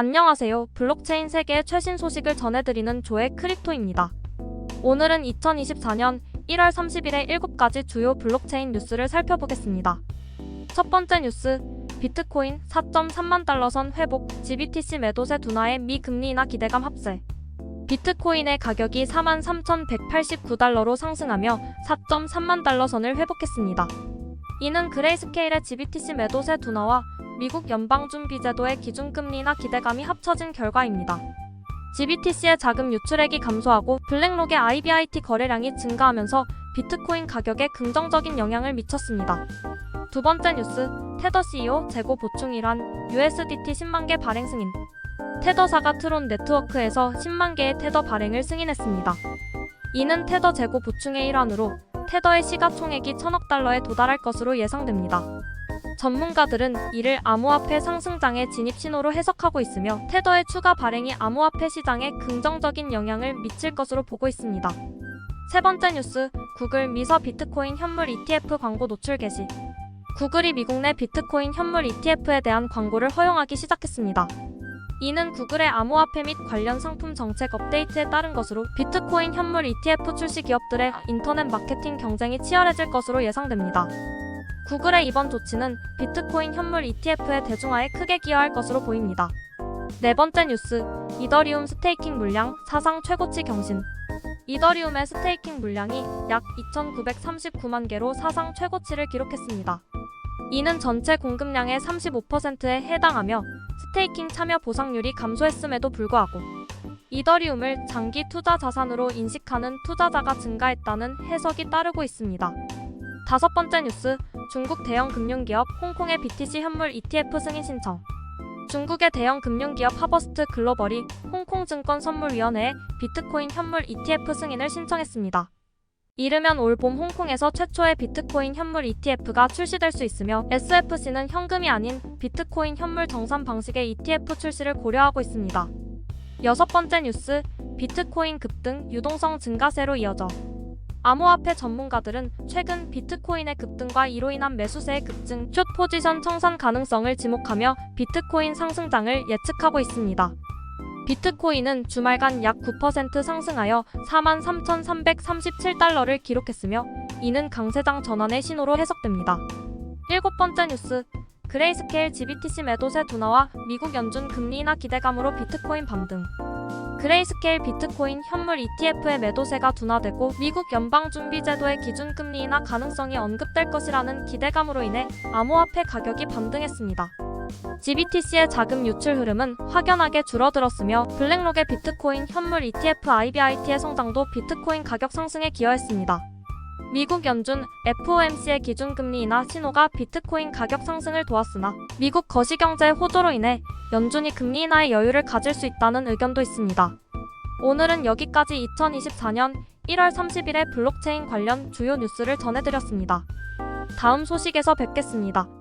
안녕하세요. 블록체인 세계의 최신 소식을 전해드리는 조의 크립토입니다. 오늘은 2024년 1월 30일에 7가지 주요 블록체인 뉴스를 살펴보겠습니다. 첫 번째 뉴스, 비트코인 4.3만 달러 선 회복, GBTC 매도세 둔화에 미 금리 인하 기대감 합세. 비트코인의 가격이 43,189달러로 상승하며 4.3만 달러 선을 회복했습니다. 이는 그레이스케일의 GBTC 매도세 둔화와 미국 연방준비제도의 기준금리나 기대감이 합쳐진 결과입니다. GBTC의 자금 유출액이 감소하고 블랙록의 IBIT 거래량이 증가하면서 비트코인 가격에 긍정적인 영향을 미쳤습니다. 두 번째 뉴스, 테더 CEO 재고 보충 일환 USDT 10만 개 발행 승인. 테더사가 트론 네트워크에서 10만 개의 테더 발행을 승인했습니다. 이는 테더 재고 보충의 일환으로 테더의 시가총액이 천억 달러에 도달할 것으로 예상됩니다. 전문가들은 이를 암호화폐 상승장의 진입 신호로 해석하고 있으며 테더의 추가 발행이 암호화폐 시장에 긍정적인 영향을 미칠 것으로 보고 있습니다. 세 번째 뉴스, 구글 미서 비트코인 현물 ETF 광고 노출 게시. 구글이 미국 내 비트코인 현물 ETF에 대한 광고를 허용하기 시작했습니다. 이는 구글의 암호화폐 및 관련 상품 정책 업데이트에 따른 것으로 비트코인 현물 ETF 출시 기업들의 인터넷 마케팅 경쟁이 치열해질 것으로 예상됩니다. 구글의 이번 조치는 비트코인 현물 ETF의 대중화에 크게 기여할 것으로 보입니다. 네 번째 뉴스, 이더리움 스테이킹 물량 사상 최고치 경신. 이더리움의 스테이킹 물량이 약 2,939만 개로 사상 최고치를 기록했습니다. 이는 전체 공급량의 35%에 해당하며 스테이킹 참여 보상률이 감소했음에도 불구하고 이더리움을 장기 투자 자산으로 인식하는 투자자가 증가했다는 해석이 따르고 있습니다. 다섯 번째 뉴스, 중국 대형 금융기업 홍콩의 BTC 현물 ETF 승인 신청. 중국의 대형 금융기업 하버스트 글로벌이 홍콩 증권선물위원회에 비트코인 현물 ETF 승인을 신청했습니다. 이르면 올 봄 홍콩에서 최초의 비트코인 현물 ETF가 출시될 수 있으며 SFC는 현금이 아닌 비트코인 현물 정산 방식의 ETF 출시를 고려하고 있습니다. 여섯 번째 뉴스, 비트코인 급등 유동성 증가세로 이어져. 암호화폐 전문가들은 최근 비트코인의 급등과 이로 인한 매수세의 급증, 숏 포지션 청산 가능성을 지목하며 비트코인 상승장을 예측하고 있습니다. 비트코인은 주말간 약 9% 상승하여 43,337달러를 기록했으며 이는 강세장 전환의 신호로 해석됩니다. 일곱 번째 뉴스, 그레이스케일 GBTC 매도세 둔화와 미국 연준 금리 인하 기대감으로 비트코인 반등. 그레이스케일 비트코인 현물 ETF의 매도세가 둔화되고 미국 연방준비제도의 기준금리 인하 가능성이 언급될 것이라는 기대감으로 인해 암호화폐 가격이 반등했습니다. GBTC의 자금 유출 흐름은 확연하게 줄어들었으며 블랙록의 비트코인 현물 ETF IBIT의 성장도 비트코인 가격 상승에 기여했습니다. 미국 연준 FOMC의 기준금리 인하 신호가 비트코인 가격 상승을 도왔으나 미국 거시경제 호조로 인해 연준이 금리 인하의 여유를 가질 수 있다는 의견도 있습니다. 오늘은 여기까지 2024년 1월 30일에 블록체인 관련 주요 뉴스를 전해드렸습니다. 다음 소식에서 뵙겠습니다.